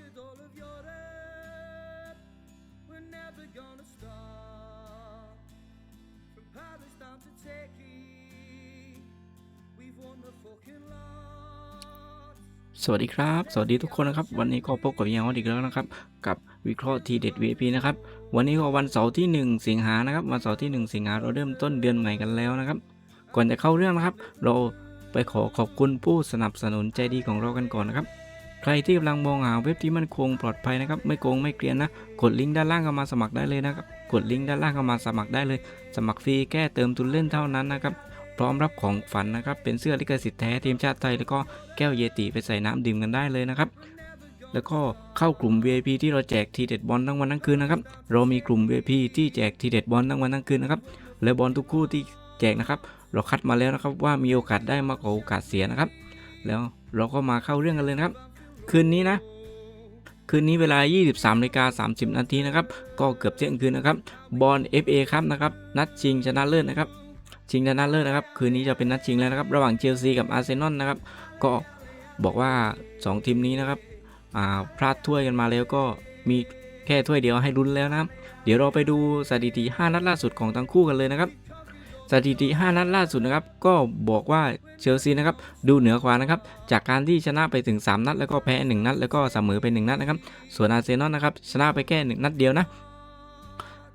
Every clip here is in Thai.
Cause all of Europe, we're never gonna stop. From Palestine to Turkey, we've won the fucking lot. สวัสดีครับ สวัสดีทุกคนนะครับ วันนี้ก็พบกับยังออดอีกแล้วนะครับ กับวิเคราะห์ทีเด็ด VIP นะครับ วันนี้ก็วันเสาร์ที่ 1 สิงหานะครับ วันเสาร์ที่ 1 สิงหาเราเริ่มต้นเดือนใหม่กันแล้วนะครับ ก่อนจะเข้าเรื่องนะครับ เราไปขอขอบคุณผู้สนับสนุนใจดีของเรากันก่อนนะครับ ใครที่กำลังมองหาเว็บที่มั่นคงปลอดภัยนะครับ ไม่โกงไม่เกลียนนะ กดลิงก์ด้านล่างเข้ามาสมัครได้เลยนะครับ กดลิงก์ด้านล่างเข้ามาสมัครได้เลย สมัครฟรีแค่เติมทุนเล่นเท่านั้นนะครับ พร้อมรับของฝันนะครับ เป็นเสื้อลิขสิทธิ์แท้ทีมชาติไทย แล้วก็แก้วเยติไปใส่น้ำดื่มกันได้เลยนะครับ แล้วก็เข้ากลุ่ม VIP ที่เราแจกทีเด็ดบอลทั้งวันทั้งคืนนะครับ เรามีกลุ่ม VIP ที่แจกทีเด็ดบอลทั้งวันทั้งคืนนะครับ และบอลทุกคู่ที่แจกนะครับ เราคัดมาแล้วนะครับว่ามีโอกาสได้มากกว่าโอกาสเสียนะครับ แล้วเราก็มาเข้าเรื่องกันเลยนะครับ คืนนี้นะ คืนนี้เวลา 23นาฬิกา30 นาทีนะครับ ก็เกือบเที่ยงคืนนะครับ บอล FA ครับนะครับ นัดชิงชนะเลิศนะครับ ชิงชนะเลิศนะครับ คืนนี้จะเป็นนัดชิงแล้วนะครับ ระหว่างเชลซีกับอาร์เซนอลนะครับ ก็บอกว่า 2 ทีมนี้นะครับอ่าพลาดถ้วยกันมาแล้วก็มีแค่ถ้วยเดียวให้ลุ้นแล้วนะครับ เดี๋ยวเราไปดูสถิติ 5 นัดล่าสุดของทั้งคู่กันเลยนะครับ สถิติ 5 นัดล่าสุดนะครับ ก็บอกว่าเชลซีนะครับดูเหนือกว่านะครับ จากการที่ชนะไปถึง 3 นัด แล้วก็แพ้ 1 นัด แล้วก็เสมอไป 1 นัดนะครับ ส่วนอาร์เซนอลนะครับชนะไปแค่ 1 นัดเดียวนะ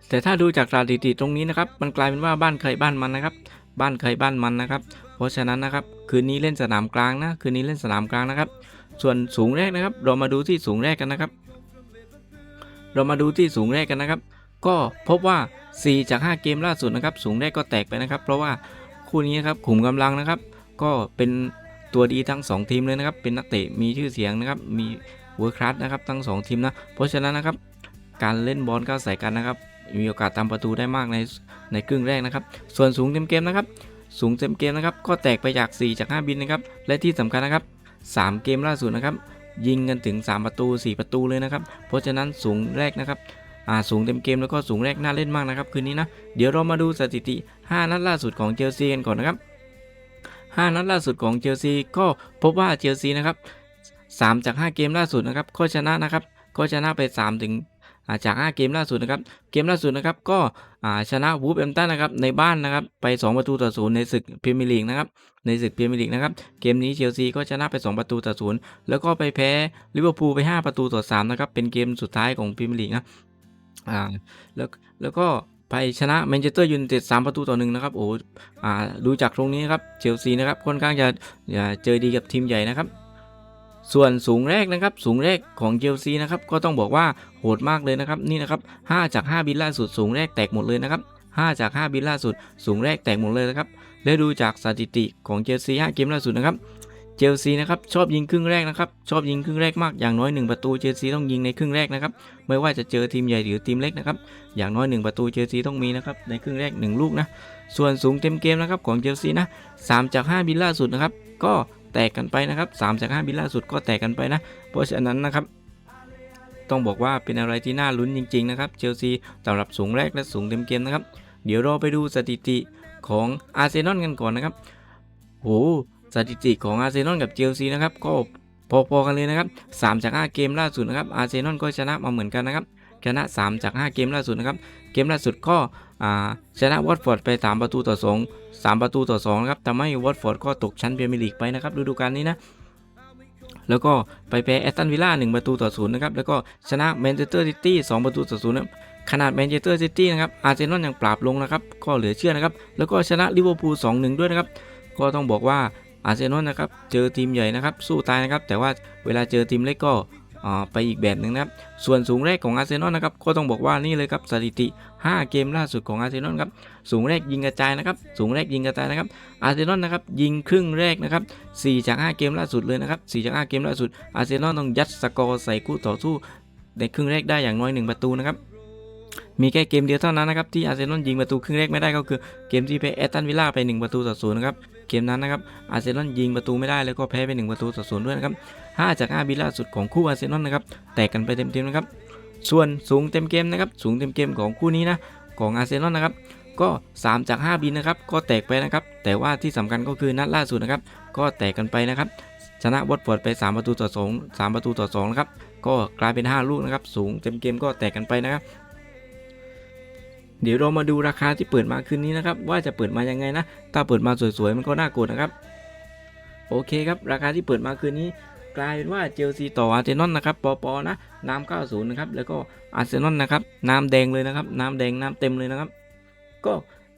แต่ถ้าดูจากสถิติตรงนี้นะครับ มันกลายเป็นว่าบ้านใครบ้านมันนะครับ บ้านใครบ้านมันนะครับ เพราะฉะนั้นนะครับคืนนี้เล่นสนามกลางนะ คืนนี้เล่นสนามกลางนะครับ ส่วนสูงแรกนะครับ เรามาดูที่สูงแรกกันนะครับ เรามาดูที่สูงแรกกันนะครับ ก็พบว่า 4 จาก 5 เกมล่าสุดนะครับ สูงแรกก็แตกไปนะครับ เพราะว่าคู่นี้ครับขุมกำลังนะครับ ก็เป็นตัวดีทั้ง 2 ทีมเลยนะครับ เป็นนักเตะมีชื่อเสียงนะครับ มีเวิร์คคลาสนะครับทั้ง 2 ทีมนะ เพราะฉะนั้นนะครับ การเล่นบอลก็ใส่กันนะครับ มีโอกาสทำประตูได้มากในในครึ่งแรกนะครับ ส่วนสูงเต็มเกมนะครับสูงเต็มเกมนะครับก็แตกไปจาก 4 จาก 5 บินนะครับ และที่สำคัญนะครับ 3 เกมล่าสุดนะครับ ยิงกันถึง 3 ประตู 4 ประตูเลยนะครับ เพราะฉะนั้นสูงแรกนะครับ อ่าสูงเต็มเกมแล้วก็สูงแรกน่าเล่นมากนะครับคืนนี้นะเดี๋ยวเรามาดูสถิติ 5 นัดล่าสุดของเชลซีกันก่อนนะครับ 5 นัดล่าสุดของเชลซีก็พบว่าเชลซีนะครับ3จาก 5 เกมล่าสุดนะครับก็ชนะนะครับก็ชนะไป 3 ถึงาจาก 5 เกมล่าสุดนะครับ เกมล่าสุดนะครับก็ชนะวูฟแอมตันนะครับในบ้านนะครับไป 2 ประตูต่อศูนย์ในศึกพรีเมียร์ลีกนะครับในศึกพรีเมียร์ลีกนะครับเกมนี้เชลซีก็ชนะไป 2 ประตูต่อศูนย์แล้วก็ไปแพ้ลิเวอร์พูลไป 5 ประตูต่อ3นะครับเป็นเกมสุดท้ายของพรีเมียร์ลีกนะ อ่าแล้วแล้วก็ไปชนะแมนเชสเตอร์ยูไนเต็ดสามประตูต่อหนึ่งนะครับ โอ้อ่าดูจากตรงนี้ครับเชลซีนะครับค่อนข้างจะอย่าเจอดีกับทีมใหญ่นะครับ ส่วนสูงแรกนะครับ สูงแรกของเชลซีนะครับก็ต้องบอกว่าโหดมากเลยนะครับนี่นะครับ5จาก 5 บินล่าสุดสูงแรกแตกหมดเลยนะครับ5จาก 5 บินล่าสุด สูงแรกแตกหมดเลยนะครับและดูจากสถิติของเชลซี5เกมล่าสุดนะครับ เชลซีนะครับชอบยิงครึ่งแรกนะครับชอบยิงครึ่งแรกมากอย่างน้อย 1 ประตูเชลซีต้องยิงในครึ่งแรกนะครับไม่ว่าจะเจอทีมใหญ่หรือทีมเล็กนะครับอย่างน้อย 1 ประตูเชลซีต้องมีนะครับในครึ่งแรก 1 ลูกนะส่วนสูงเต็มเกมนะครับของเชลซีนะ3จาก 5 บินล่าสุดนะครับก็แตกกันไปนะครับ3จาก 5 บินล่าสุดก็แตกกันไปนะเพราะฉะนั้นนะครับต้องบอกว่าเป็นอะไรที่น่าลุ้นจริงๆนะครับเชลซีสำหรับสูงแรกและสูงเต็มเกมนะครับเดี๋ยวเราไปดูสถิติของอาร์เซนอลกันก่อนนะครับโห สถิติของอาร์เซนอลกับเชลซีนะครับก็พอๆกันเลยนะครับ3จาก 5 เกมล่าสุดนะครับอาร์เซนอลก็ชนะมาเหมือนกันนะครับชนะ 3 จาก 5 เกมล่าสุดนะครับเกมล่าสุดก็อ่าชนะวอตฟอร์ดไป 3 ประตูต่อ 2 3 ประตูต่อ2นะครับทำให้วอตฟอร์ดก็ตกชั้นเมียร์มิลีกไปนะครับฤดูกาลนี้นะแล้วก็ไปแพ้แอตตันวิลล่า1ประตูต่อ0นะครับแล้วก็ชนะแมนเชสเตอร์ซิตี้2ประตูต่อ0นะครับขนาดแมนเชสเตอร์ซิตี้นะครับอาร์เซนอลยังปราบลงนะครับก็เหลือเชื่อนะครับแล้วก็ชนะลิเวอร์พูล2-1 ด้วยนะครับก็ต้องบอกว่า อาร์เซนอลนะครับเจอทีมใหญ่นะครับสู้ตายนะครับแต่ว่าเวลาเจอทีมเล็กก็ไปอีกแบบหนึ่งนะครับ ส่วนสูงแรกของอาร์เซนอลนะครับ ก็ต้องบอกว่านี่เลยครับสถิติ 5 เกมล่าสุดของอาร์เซนอลครับ สูงแรกยิงกระจายนะครับ สูงแรกยิงกระจายนะครับ อาร์เซนอลนะครับยิงครึ่งแรกนะครับ 4 จาก 5 เกมล่าสุดเลยนะครับ 4 จาก 5 เกมล่าสุด อาร์เซนอลต้องยัดสกอร์ใส่คู่ต่อสู้ในครึ่งแรกได้อย่างน้อย 1 ประตูนะครับ มีแค่เกมเดียวเท่านั้นนะครับที่อาร์เซนอลยิงประตูครึ่งแรกไม่ได้ก็คือเกมที่แพ้แอตตันวิลล่าไป 1 ประตูต่อศูนย์นะครับ เกมนั้นนะครับอาร์เซนอลยิงประตูไม่ได้แล้วก็แพ้ไป1ประตูต่อศูนย์ด้วยนะครับ5จาก5บิลล่าสุดของคู่อาร์เซนอลนะครับแตกกันไปเต็มๆนะครับส่วนสูงเต็มเกมนะครับสูงเต็มเกมของคู่นี้นะของอาร์เซนอลนะครับก็ 3 จาก 5 บินนะครับก็แตกไปนะครับแต่ว่าที่สำคัญก็คือนัดล่าสุดนะครับก็แตกกันไปนะครับชนะวอตฟอร์ดไป 3 ประตูต่อ 2 3 ประตูต่อ2นะครับก็กลายเป็น 5 ลูกนะครับสูงเต็มเกมก็แตกกันไปนะครับ เดี๋ยวเรามาดูราคาที่เปิดมาคืนนี้นะครับว่าจะเปิดมายังไงนะ ถ้าเปิดมาสวยๆ มันก็น่ากดนะครับ โอเคครับ ราคาที่เปิดมาคืนนี้ กลายเป็นว่าเจลซีต่ออาร์เซนอลนะครับปอปอนะ น้ำ90นะครับแล้วก็อาร์เซนอลนะครับน้ำแดงเลยนะครับน้ำแดงน้ำเต็มเลยนะครับ ก็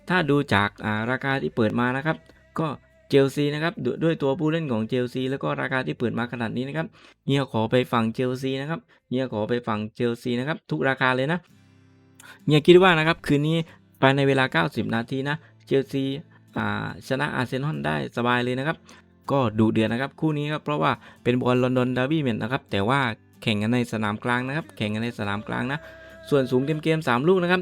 ถ้าดูจาการาคาที่เปิดมานะครับ ก็เจลซีนะครับดด้วยตัวผู้เล่นของเจลซีแล้วก็ราคาที่เปิดมาขนาดนี้นะครับเฮียขอไปฝั่งเจลซีนะครับเฮียขอไปฝั่งเจลซีนะครับทุกราคาเลยนะ เฮียคิดว่านะครับคืนนี้ภายในเวลา 90 นาทีนะเจลซีชนะอาร์เซนอลได้สบายเลยนะครับ ก็ดุเดือดนะครับคู่นี้ครับเพราะว่าเป็นบอลลอนดอนดาร์บี้แมตช์นะครับ แต่ว่าแข่งกันในสนามกลางนะครับ แข่งกันในสนามกลางนะ ส่วนสูงเต็มเกม3ลูกนะครับ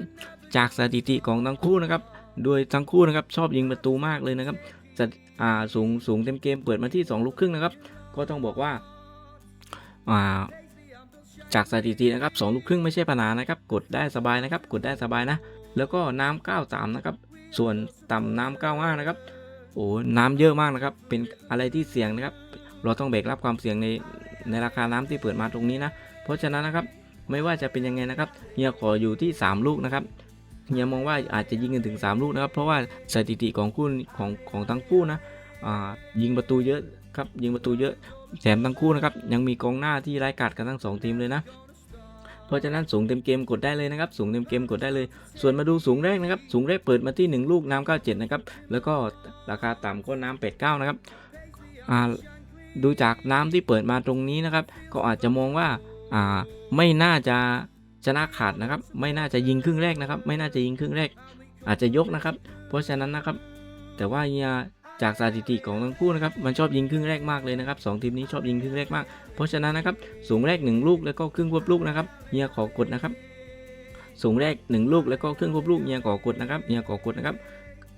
จากสถิติของทั้งคู่นะครับ โดยทั้งคู่นะครับชอบยิงประตูมากเลยนะครับสถิอ่าสูงสูงเต็มเกมเปิดมาที่ 2 ลูกครึ่งนะครับ ก็ต้องบอกว่าอ่า จากสถิตินะครับสองลูกครึ่งไม่ใช่ปัญหานะครับ กดได้สบายนะครับ กดได้สบายนะ แล้วก็น้ำ93นะครับ ส่วนต่ำน้ำ95นะครับ โอ้น้ำเยอะมากนะครับ เป็นอะไรที่เสี่ยงนะครับ เราต้องแบกรับความเสี่ยงในในราคาน้ำที่เปิดมาตรงนี้นะ เพราะฉะนั้นนะครับ ไม่ว่าจะเป็นยังไงนะครับ เฮียขออยู่ที่ 3 ลูกนะครับ เฮียมองว่าอาจจะยิงกันถึง 3 ลูกนะครับ เพราะว่าสถิติของคู่ของของทั้งคู่นะยิงประตูเยอะครับยิงประตูเยอะ แถมทั้งคู่นะครับยังมีกองหน้าที่ร้ายกาจกันทั้งสองทีมเลยนะ เพราะฉะนั้นสูงเต็มเกมกดได้เลยนะครับ สูงเต็มเกมกดได้เลย ส่วนมาดูสูงแรกนะครับ สูงแรกเปิดมาที่ 1 ลูกน้ำ97นะครับ แล้วก็ราคาต่ำก็น้ำ89นะครับดูจากน้ำที่เปิดมาตรงนี้นะครับ ก็อาจจะมองว่าอ่าไม่น่าจะชนะขาดนะครับ ไม่น่าจะยิงครึ่งแรกนะครับ ไม่น่าจะยิงครึ่งแรก อาจจะยกนะครับ เพราะฉะนั้นนะครับ แต่ว่า จากสถิติของทั้งคู่นะครับมันชอบยิงครึ่งแรกมากเลยนะครับสองทีมนี้ชอบยิงครึ่งแรกมาก เพราะฉะนั้นนะครับสูงแรก 1 ลูกแล้วก็ครึ่งควบลูกนะครับเฮียขอกดนะครับสูงแรก 1 ลูกแล้วก็ครึ่งควบลูกเฮียขอกดนะครับเฮียขอกดนะครับ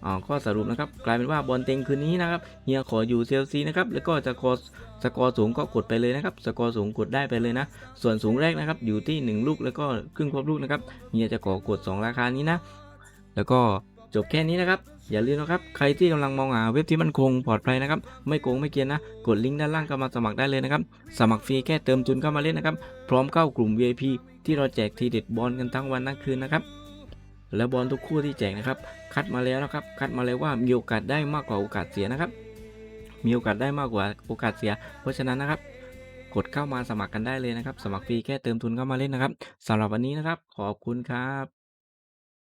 อ่าข้อสรุปนะครับกลายเป็นว่าบอลเต็งคืนนี้นะครับเฮียขออยู่เซลซีนะครับแล้วก็จะกอสกอร์สูงก็กดไปเลยนะครับสกอร์สูงกดได้ไปเลยนะ ส่วนสูงแรกนะครับอยู่ที่ 1 ลูกแล้วก็ครึ่งควบลูกนะครับเฮียจะขอกด 2 ราคานี้นะ แล้วก็ จบแค่นี้นะครับ อย่าลืมนะครับ ใครที่กำลังมองหาเว็บที่มั่นคงปลอดภัยนะครับ ไม่โกงไม่เกียนนะ กดลิงก์ด้านล่างก็มาสมัครได้เลยนะครับ สมัครฟรีแค่เติมทุนเข้ามาเล่นนะครับ พร้อมเข้ากลุ่ม VIP ที่เราแจกทีเด็ดบอลกันทั้งวันทั้งคืนนะครับ และบอลทุกคู่ที่แจกนะครับ คัดมาแล้วนะครับ คัดมาแล้วว่ามีโอกาสได้มากกว่าโอกาสเสียนะครับ มีโอกาสได้มากกว่าโอกาสเสีย เพราะฉะนั้นนะครับ กดเข้ามาสมัครกันได้เลยนะครับ สมัครฟรีแค่เติมทุนเข้ามาเล่นนะครับสำหรับวันนี้นะครับ ขอบคุณครับ